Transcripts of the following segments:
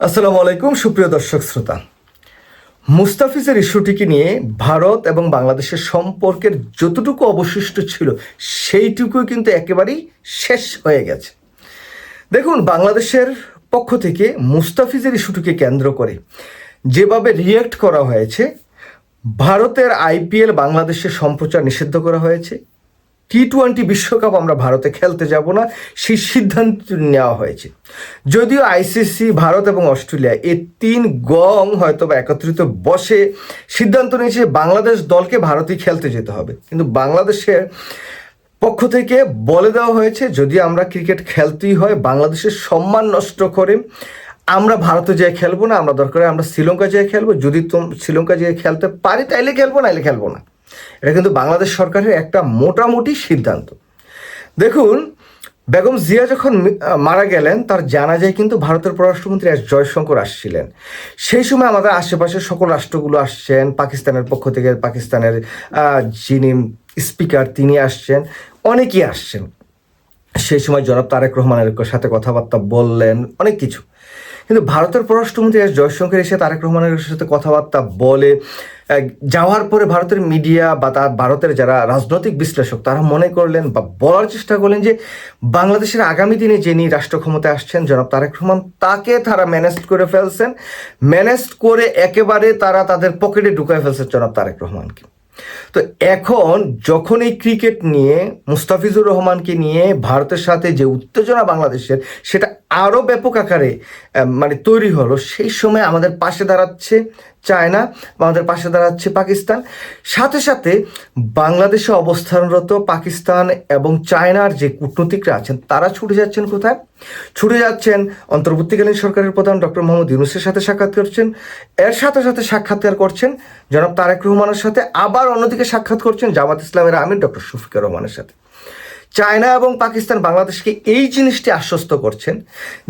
আসসালামু আলাইকুম, সুপ্রিয় দর্শক শ্রোতা। মুস্তাফিজের ইস্যুটিকে নিয়ে ভারত এবং বাংলাদেশের সম্পর্কের যতটুকু অবশিষ্ট ছিল সেইটুকু কিন্তু একেবারেই শেষ হয়ে গেছে। দেখুন, বাংলাদেশের পক্ষ থেকে মুস্তাফিজের ইস্যুটিকে কেন্দ্র করে যেভাবে রিয়েক্ট করা হয়েছে, ভারতের আইপিএল বাংলাদেশে সম্প্রচার নিষিদ্ধ করা হয়েছে টি টোয়েন্টি বিশ্বকাপ আমরা ভারতে খেলতে যাব না, সেই সিদ্ধান্ত নেওয়া হয়েছে। যদিও আইসিসি ভারত এবং অস্ট্রেলিয়া এই তিন গং হয়তো বা একত্রিত বসে সিদ্ধান্ত নিয়েছে বাংলাদেশ দলকে ভারতেই খেলতে যেতে হবে। কিন্তু বাংলাদেশের পক্ষ থেকে বলে দেওয়া হয়েছে, যদি আমরা ক্রিকেট খেলতেই হয়, বাংলাদেশের সম্মান নষ্ট করে আমরা ভারতে যেয়ে খেলব না, আমরা দরকার আমরা শ্রীলঙ্কা যেয়ে খেলব, যদি শ্রীলঙ্কা যেয়ে খেলতে পারি তাইলে খেলব না নাইলে খেলব না। এটা কিন্তু বাংলাদেশ সরকারের একটা মোটামুটি সিদ্ধান্ত। দেখুন, বেগম জিয়া যখন মারা গেলেন, তার জানা যায় কিন্তু ভারতের পররাষ্ট্রমন্ত্রী এস জয়শঙ্কর আসছিলেন। সেই সময় আমাদের আশেপাশের সকল রাষ্ট্রগুলো আসছেন, পাকিস্তানের পক্ষ থেকে পাকিস্তানের যিনি স্পিকার, তিনি আসছেন, অনেকেই আসছেন। সেই সময় জনাব তারেক রহমানের সাথে কথাবার্তা বললেন, অনেক কিছু। কিন্তু ভারতের পররাষ্ট্রমন্ত্রী এস জয়শঙ্কর এসে তারেক রহমানের সাথে কথাবার্তা বলে যাওয়ার পরে ভারতের মিডিয়া বা তার ভারতের যারা রাজনৈতিক বিশ্লেষক, তারা মনে করলেন বা বলার চেষ্টা করলেন যে বাংলাদেশের আগামী দিনে যিনি রাষ্ট্র ক্ষমতায় আসছেন, জনাব তারেক রহমান, তাকে তারা ম্যানেজ করে ফেলছেন। ম্যানেজ করে একেবারে তারা তাদের পকেটে ঢুকায় ফেলছেন জনাব তারেক রহমানকে। তো এখন যখন এই ক্রিকেট নিয়ে মুস্তাফিজুর রহমানকে নিয়ে ভারতের সাথে যে উত্তেজনা বাংলাদেশের, সেটা আরও ব্যাপক আকারে মানে তৈরি হলো, সেই সময় আমাদের পাশে দাঁড়াচ্ছে চায়না, আমাদের পাশে দাঁড়াচ্ছে পাকিস্তান। সাথে সাথে বাংলাদেশে অবস্থানরত পাকিস্তান এবং চায়নার যে কূটনীতিকরা আছেন, তারা ছুটে যাচ্ছেন কোথায়? ছুটে যাচ্ছেন অন্তর্বর্তীকালীন সরকারের প্রধান ডক্টর মোহাম্মদ ইউনুসের সাথে সাক্ষাৎ করছেন। এর সাথে সাথে সাক্ষাৎকার করছেন জনাব তারেক রহমানের সাথে। আবার অন্যদিকে সাক্ষাৎ করছেন জামাত ইসলামের আমির ডক্টর শফিকুর রহমানের সাথে। চায়না এবং পাকিস্তান বাংলাদেশকে এই জিনিসটি আশ্বস্ত করছেন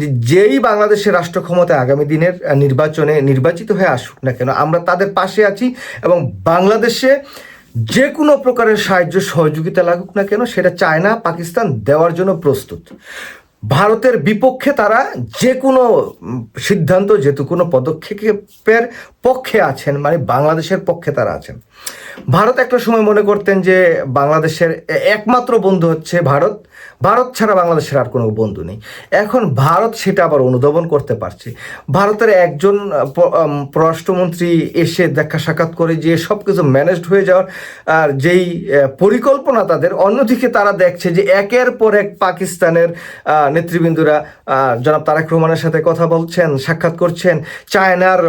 যে যেই বাংলাদেশের রাষ্ট্র ক্ষমতায় আগামী দিনের নির্বাচনে নির্বাচিত হয়ে আসুক না কেন, আমরা তাদের পাশে আছি এবং বাংলাদেশে যে কোনো প্রকারের সাহায্য, সহযোগিতা লাগুক না কেন, সেটা চায়না, পাকিস্তান দেওয়ার জন্য প্রস্তুত। ভারতের বিপক্ষে তারা যে কোনো সিদ্ধান্ত যেহেতু কোনো পদক্ষেপের পক্ষে আছেন মানে বাংলাদেশের পক্ষে তারা আছেন। ভারত একটা সময় মনে করতেন যে বাংলাদেশের একমাত্র বন্ধু হচ্ছে ভারত। ভারত ছাড়া বাংলাদেশের আর কোনো বন্ধু নেই। এখন ভারত সেটা আবার অনুধাবন করতে পারছে। ভারতের একজন পররাষ্ট্রমন্ত্রী এসে দেখা সাক্ষাৎ করে যে সব কিছু ম্যানেজড হয়ে যাওয়ার, আর যেই পরিকল্পনা তাদের, অন্যদিকে তারা দেখছে যে একের পর এক পাকিস্তানের নেতৃবৃন্দরা জনাব তারেক রহমানের সাথে কথা বলছেন, সাক্ষাৎ করছেন। চায়নার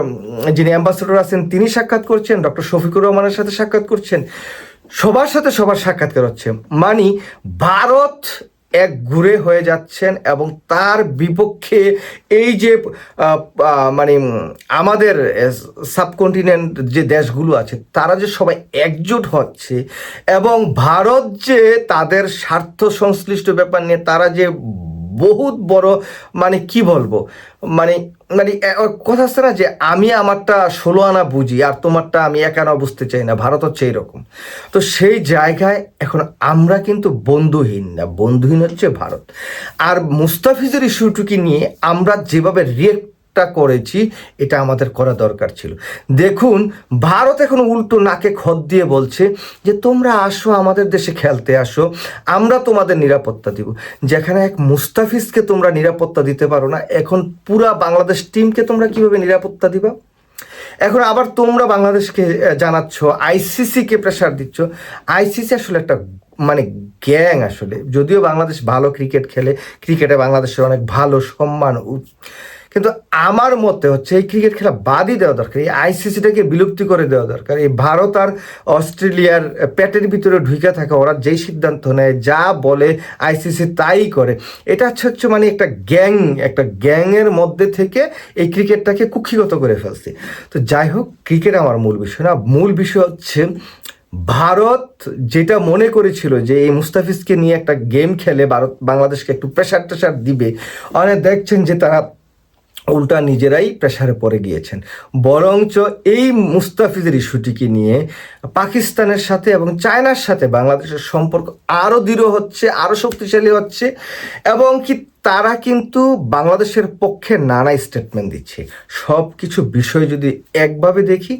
যিনি অ্যাম্বাসেডর আছেন, তিনি সাক্ষাৎ করছেন, ডক্টর শফিকুর রহমানের সাথে সাক্ষাৎ করছেন। সবার সাথে সবার সাক্ষাৎকার হচ্ছে মানে ভারত এক ঘুরে হয়ে যাচ্ছেন এবং তার বিপক্ষে এই যে মানে আমাদের সাবকন্টিনেন্ট যে দেশগুলো আছে, তারা যে সবাই একজোট হচ্ছে এবং ভারত যে তাদের স্বার্থ সংশ্লিষ্ট ব্যাপার নিয়ে তারা যে বহুত বড় মানে কি বলব? মানে মানে কথা আসছে না যে আমি আমারটা ষোলো আনা বুঝি আর তোমারটা আমি এক আনা বুঝতে চাই না। ভারত হচ্ছে এরকম। তো সেই জায়গায় এখন আমরা কিন্তু বন্ধুহীন না। বন্ধুহীন হচ্ছে ভারত। আর মুস্তাফিজের ইস্যুটুকি নিয়ে আমরা যেভাবে রিয়েক্ট টা করেছি, এটা আমাদের করা দরকার ছিল। দেখুন, ভারত এখন উল্টো নাকে খদ দিয়ে বলছে যে, তোমরা আসো, আমাদের দেশে খেলতে আসো, আমরা তোমাদের নিরাপত্তা দিব। যেখানে এক মুস্তাফিজকে তোমরা নিরাপত্তা দিতে পারো না, এখন পুরা বাংলাদেশ টিমকে তোমরা কীভাবে নিরাপত্তা দিবা? এখন আবার তোমরা বাংলাদেশকে জানাচ্ছ, আইসিসিকে প্রেশার দিচ্ছ। আইসিসি আসলে একটা মানে গ্যাং আসলে। যদিও বাংলাদেশ ভালো ক্রিকেট খেলে, ক্রিকেটে বাংলাদেশের অনেক ভালো সম্মান কিন্তু আমার মতে হচ্ছে এই ক্রিকেট খেলা বাদই দেওয়া দরকার। এই আইসিসিটাকে বিলুপ্তি করে দেওয়া দরকার। এই ভারত আর অস্ট্রেলিয়ার পেটের ভিতরে ঢুকে থাকে, ওরা যেই সিদ্ধান্ত নেয়, যা বলে আইসিসি তাই করে। এটা হচ্ছে হচ্ছে মানে একটা গ্যাং, একটা গ্যাংয়ের মধ্যে থেকে এই ক্রিকেটটাকে কুক্ষিগত করে ফেলছে। তো যাই হোক, ক্রিকেট আমার মূল বিষয় না। মূল বিষয় হচ্ছে, ভারত যেটা মনে করেছিল যে এই মুস্তাফিজকে নিয়ে একটা গেম খেলে, ভারত বাংলাদেশকে একটু প্রেশার টেশার দিবে অনেক দেখছেন যে তারা উল্টা নিজেরাই প্রেশারে পড়ে গিয়েছেন। বরঞ্চ এই মুস্তাফিজের ইস্যুটিকে নিয়ে পাকিস্তানের সাথে এবং চায়নার সাথে বাংলাদেশের সম্পর্ক আরও দৃঢ় হচ্ছে আরও শক্তিশালী হচ্ছে এবং কি তারা কিন্তু বাংলাদেশের পক্ষে নানা স্টেটমেন্ট দিচ্ছে। সব কিছু বিষয় যদি একভাবে দেখি,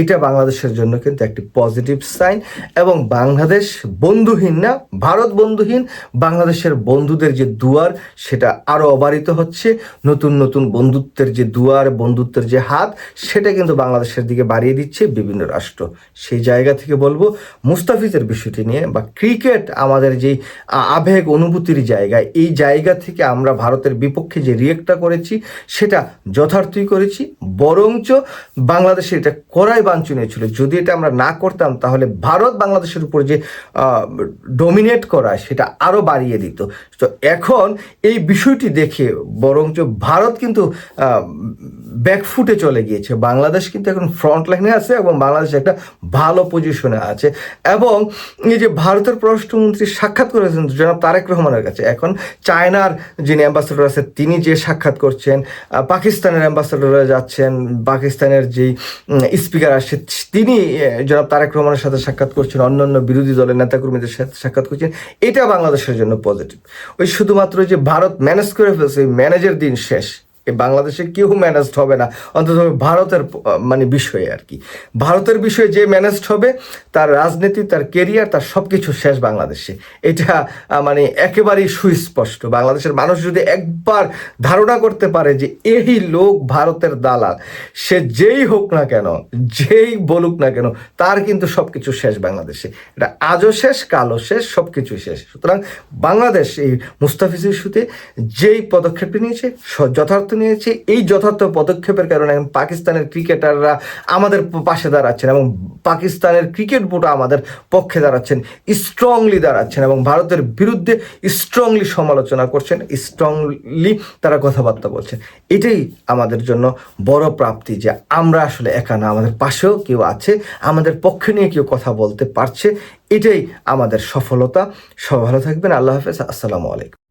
এটা বাংলাদেশের জন্য কিন্তু একটি পজিটিভ সাইন এবং বাংলাদেশ বন্ধুহীন না, ভারত বন্ধুহীন, বাংলাদেশের বন্ধুদের যে দুয়ার, সেটা আরও অবারিত হচ্ছে। নতুন নতুন বন্ধুত্বের যে দুয়ার, বন্ধুত্বের যে হাত, সেটা কিন্তু বাংলাদেশের দিকে বাড়িয়ে দিচ্ছে বিভিন্ন রাষ্ট্র। সেই জায়গা থেকে বলব, মুস্তাফিজের বিষয়টি নিয়ে বা ক্রিকেট আমাদের যেই আবেগ, অনুভূতির জায়গা, এই জায়গা থেকে আমরা ভারতের বিপক্ষে যে রিয়েক্টটা করেছি, সেটা যথার্থই করেছি। বরঞ্চ বাংলাদেশে এটা করাই বাঞ্ছনীয় ছিল। যদি এটা আমরা না করতাম, তাহলে ভারত বাংলাদেশের উপর যে ডমিনেট করা, সেটা আরও বাড়িয়ে দিত। তো এখন এই বিষয়টি দেখে বরঞ্চ ভারত কিন্তু ব্যাকফুটে চলে গিয়েছে। বাংলাদেশ কিন্তু এখন ফ্রন্ট লাইনে আছে এবং বাংলাদেশ একটা ভালো পজিশনে আছে। এবং এই যে ভারতের পররাষ্ট্রমন্ত্রী সাক্ষাৎ করেছেন জনাব তারেক রহমানের কাছে, এখন চায়নার যিনি অ্যাম্বাসেডর আছে, তিনি যে সাক্ষাৎ করছেন পাকিস্তানের অ্যাম্বাসেডররা যাচ্ছেন, পাকিস্তানের যেই স্পিকার আসছে, তিনি জনাব তারেক রহমানের সাথে সাক্ষাৎ করছেন অন্যান্য বিরোধী দলের নেতাকর্মীদের সাথে সাক্ষাৎ করছেন, এটা বাংলাদেশের জন্য পজিটিভ ওই শুধুমাত্র যে ভারত ম্যানেজ করে ফেলছে ম্যানেজের দিন শেষ। বাংলাদেশে কেউ ম্যানেজড হবে না। অন্তত ভারতের মানে বিষয়ে আর কি। ভারতের বিষয়ে যে ম্যানেজড হবে, তার রাজনীতি, তার কেরিয়ার তার সব কিছু শেষ বাংলাদেশে। এটা মানে একেবারেই সুস্পষ্ট। বাংলাদেশের মানুষ যদি একবার ধারণা করতে পারে যে এই লোক ভারতের দালাল, সে যেই হোক না কেন, যেই বলুক না কেন, তার কিন্তু সব কিছু শেষ বাংলাদেশে। এটা আজও শেষ, কালও শেষ সব কিছু শেষ। সুতরাং বাংলাদেশ এই মুস্তাফিজ ইস্যুতে যেই পদক্ষেপটি নিয়েছে যথার্থ নিয়েছে। এই যথার্থ পদক্ষেপের কারণে এখন পাকিস্তানের ক্রিকেটাররা আমাদের পাশে দাঁড়াচ্ছেন এবং পাকিস্তানের ক্রিকেট বোর্ডও আমাদের পক্ষে দাঁড়াচ্ছেন স্ট্রংলি দাঁড়াচ্ছেন এবং ভারতের বিরুদ্ধে স্ট্রংলি সমালোচনা করছেন স্ট্রংলি তারা কথাবার্তা বলছেন। এটাই আমাদের জন্য বড় প্রাপ্তি যে আমরা আসলে একা না, আমাদের পাশেও কেউ আছে, আমাদের পক্ষে নিয়ে কেউ কথা বলতে পারছে। এটাই আমাদের সফলতা। সব ভালো থাকবেন। আল্লাহ হাফেজ। আসসালামু আলাইকুম।